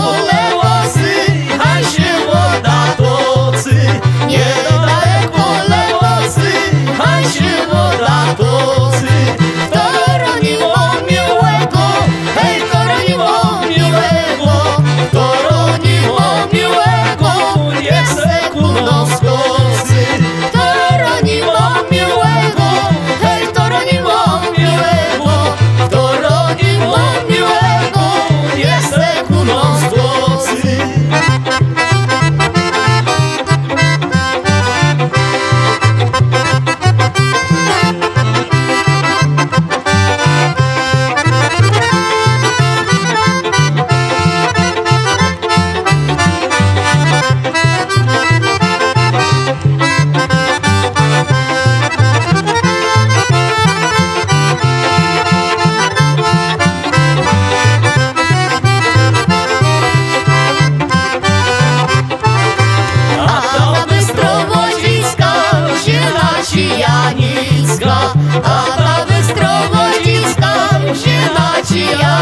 Oh,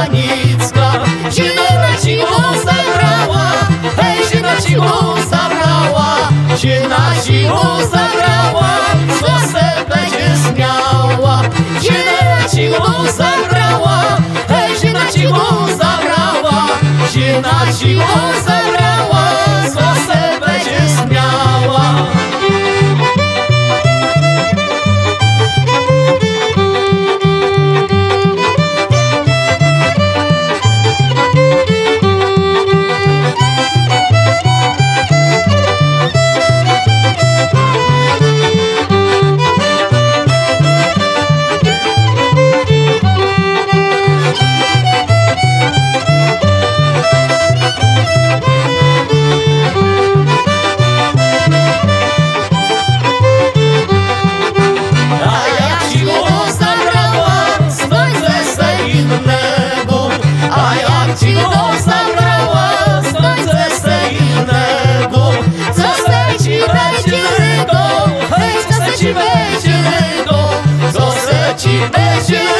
Janicka Zina ci go zabrała Hej, zina ci go zabrała. Zina ci Co se będzie śmiała Zina ci zabrała Hej, zina ci go zabrała. Zina ci lego, hej,